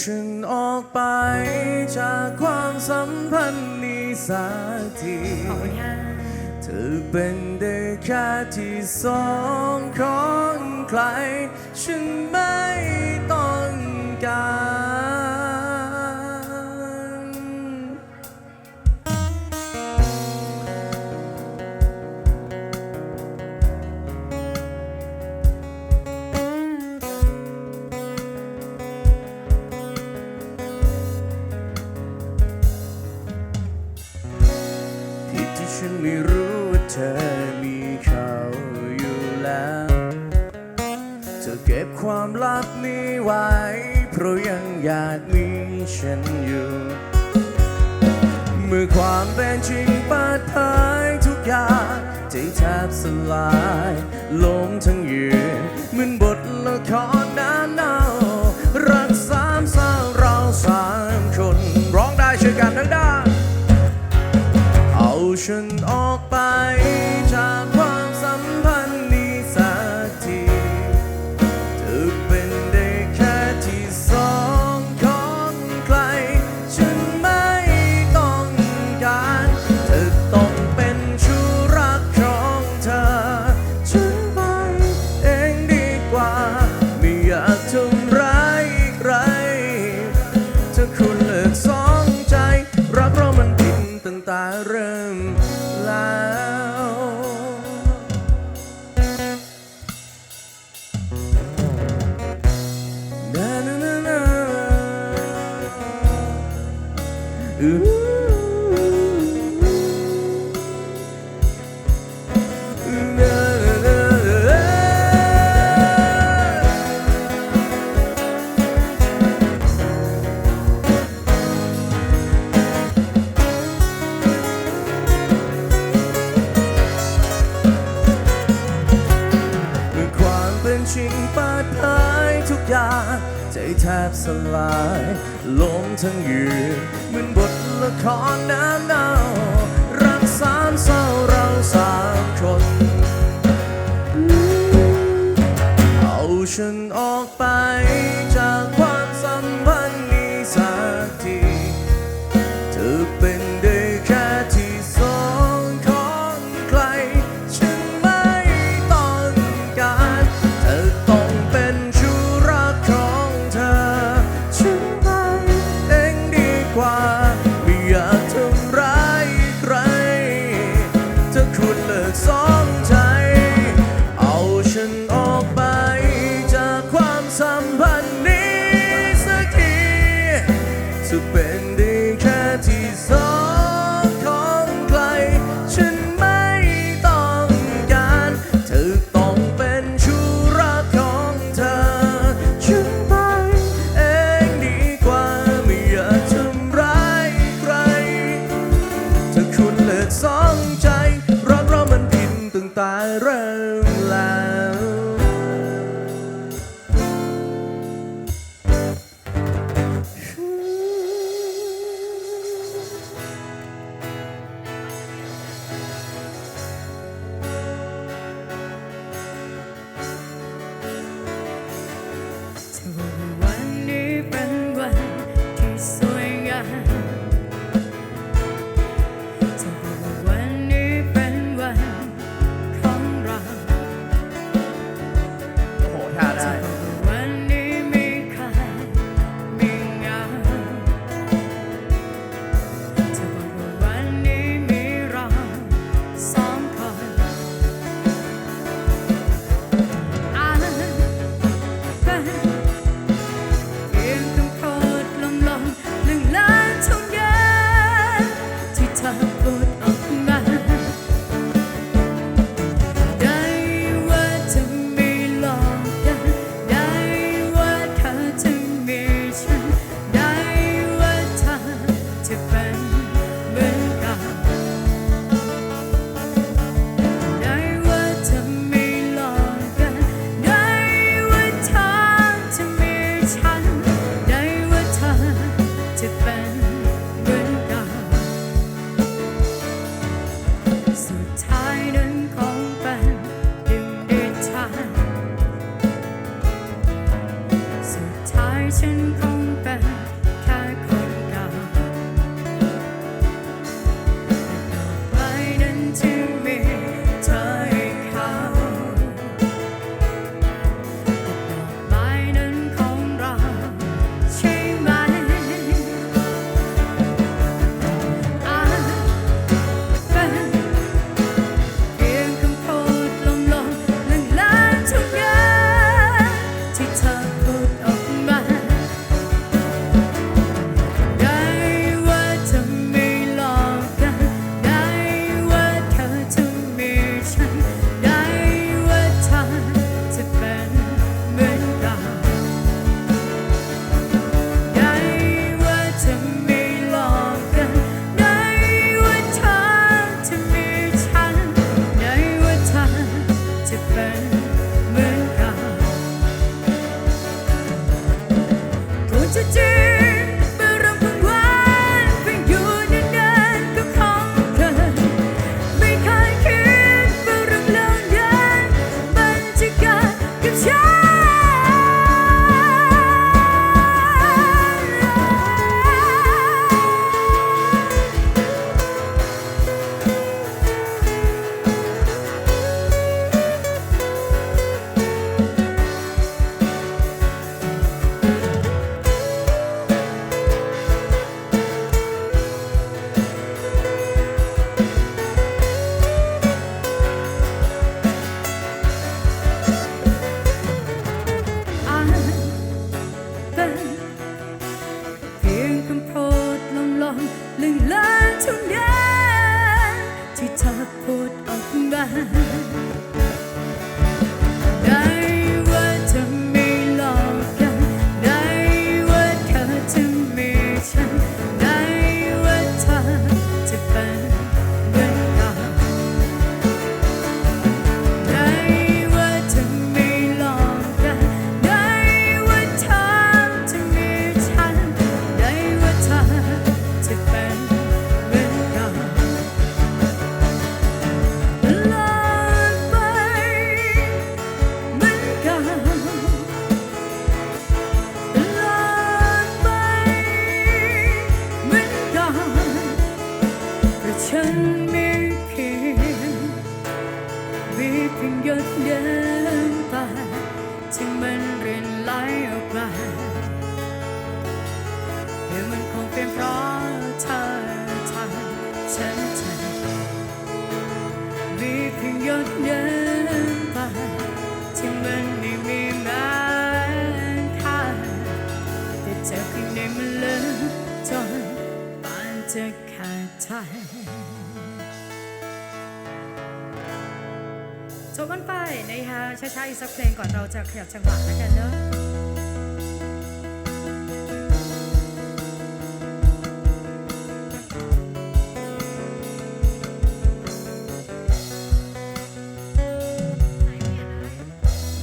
ฉันออกไปจากความสัมพันธ์นี้สักทีขอบคุณค่ะเธอเป็นได้แค่ที่สองของใคร ฉันไม่ต้องการ ไว้เพราะยังอยากมีฉันอยู่ เมื่อความเป็นจริงเปิดเผยทุกอย่างใจแทบสลายลงทั้งยืนเหมือนบทละครน้ำเน่ารักสามเศร้าเราสามคน ร้องได้ช่วยกันดังๆเอาฉันออกไปจาก ออ and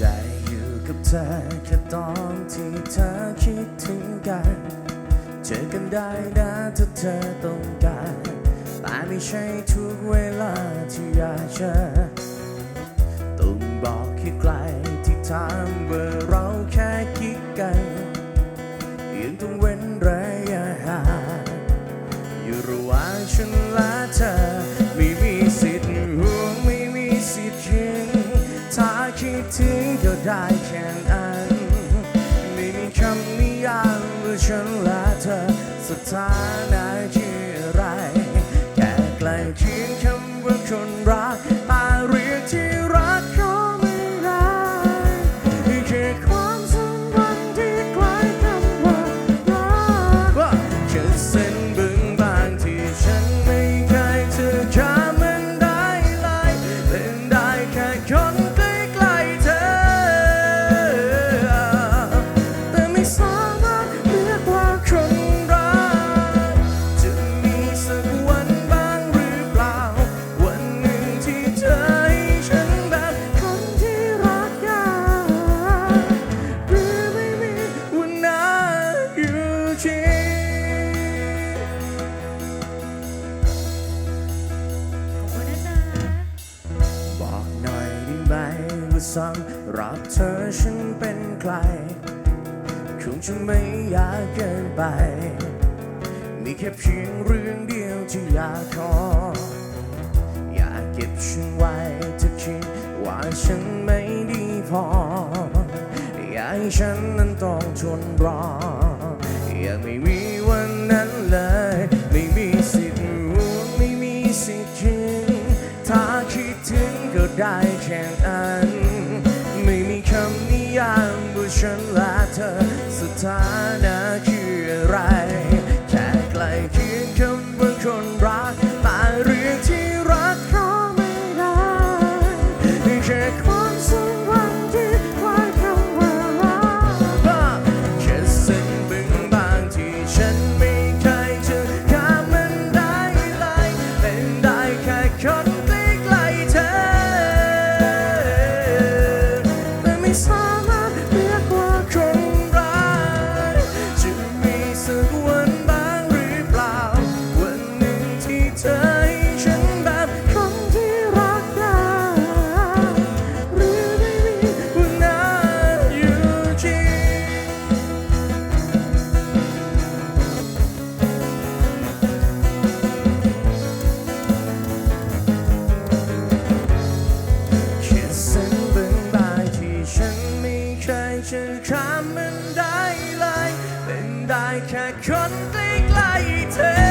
ได้อยู่กับเธอแค่ตอนที่เธอคิดถึงกัน เจอกันได้นะถ้าเธอต้องการแต่ไม่ใช่ทุกเวลาที่อยากเจอ the time. ซ้รักเธอฉันเป็นใคร คงจะไม่อยากเกินไป มีแค่เพียงเรื่องเดียวที่อยากขอ อยากเก็บฉันไว้ถ้าคิดว่าฉันไม่ดีพอ อยากให้ฉันนั้นต้องทนรอ อยากไม่มีวันนั้นเลย ไม่มีสิทธิ์รู้ไม่มีสิทธิ์คิดถ้าคิดถึงก็ได้ ฉันและเธอสถานะ แค่คนใกล้ๆเธอ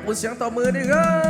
อบคุณเสียงต่อมือด้วยครับ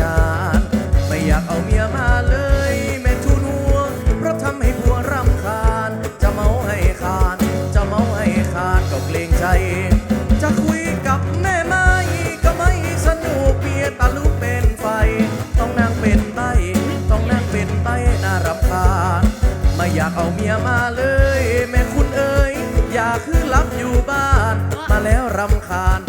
งาน ไม่อยากเอาเมียมาเลยแม่ทุนวัวเพราะทำให้ผัวรำคาญ จะเมาให้ขาด จะเมาให้ขาดก็เกรงใจ จะคุยกับแม่ไม่ก็ไม่สนุกเมียตาลุเป็นไฟ ต้องนั่งเป็นใบต้องนั่งเป็นใบน่ารำคาญ ไม่อยากเอาเมียมาเลย แม่คุณเอ๋ยอยากคือรับอยู่บ้าน มาแล้วรำคาญ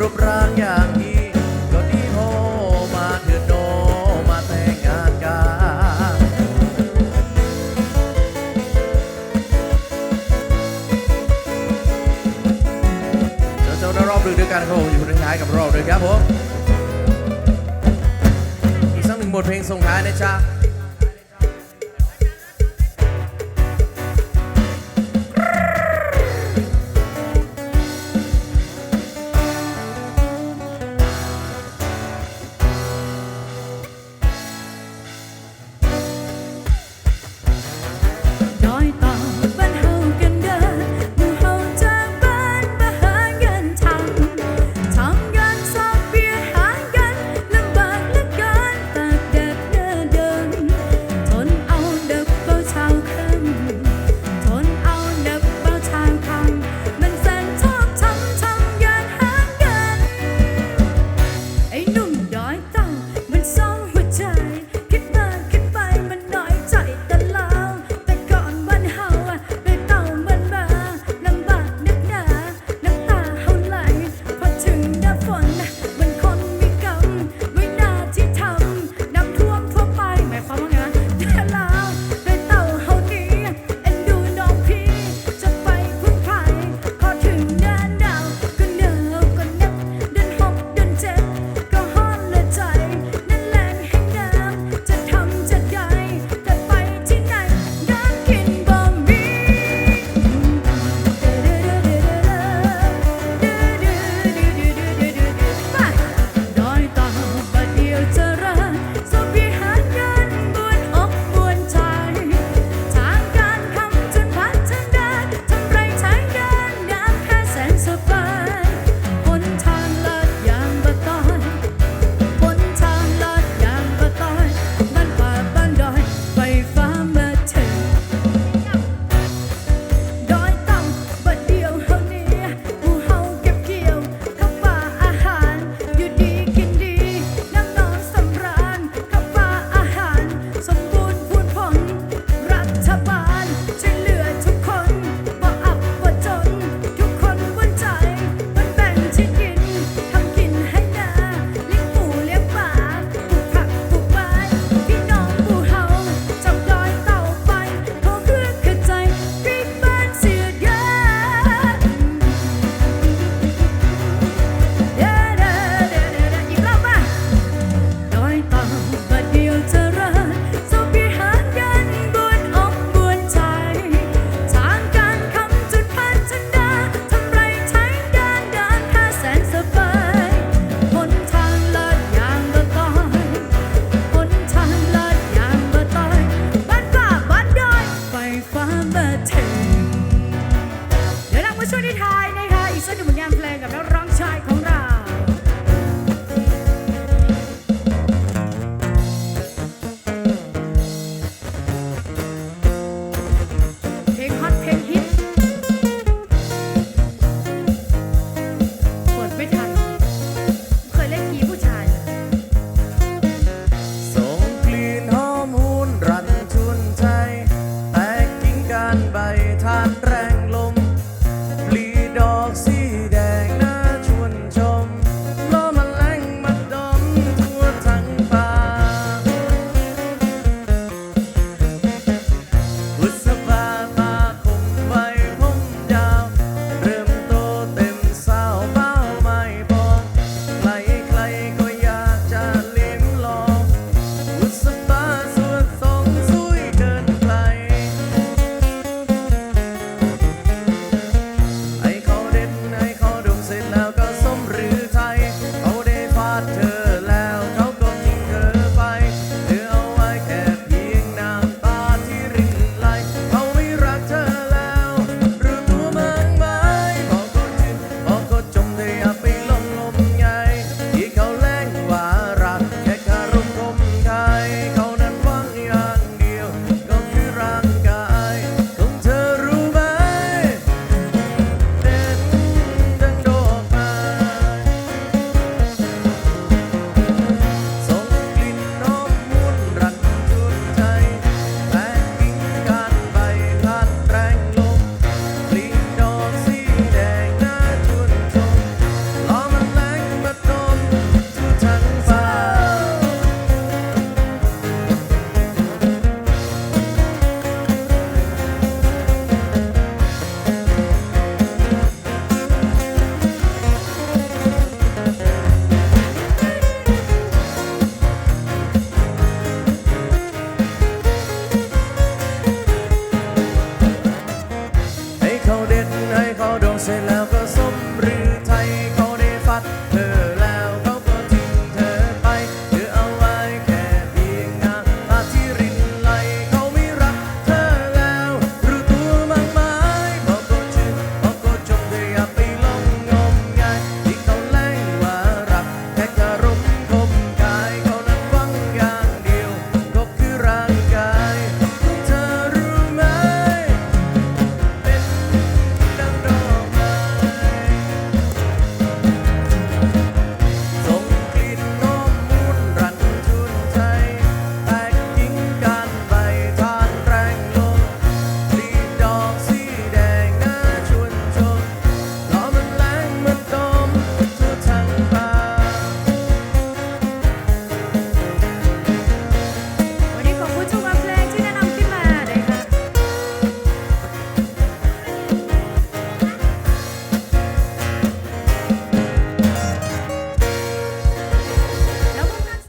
รูปร่างอย่างนี้ก็ดีโอมาเถิดโนมาแต่งงานกัน เจ้าเจ้ารอบดึกด้วยกันครับผมอยู่ในท้ายกับรอบดึกครับผม อีกสักหนึ่งบทเพลงส่งท้ายนะจ๊ะ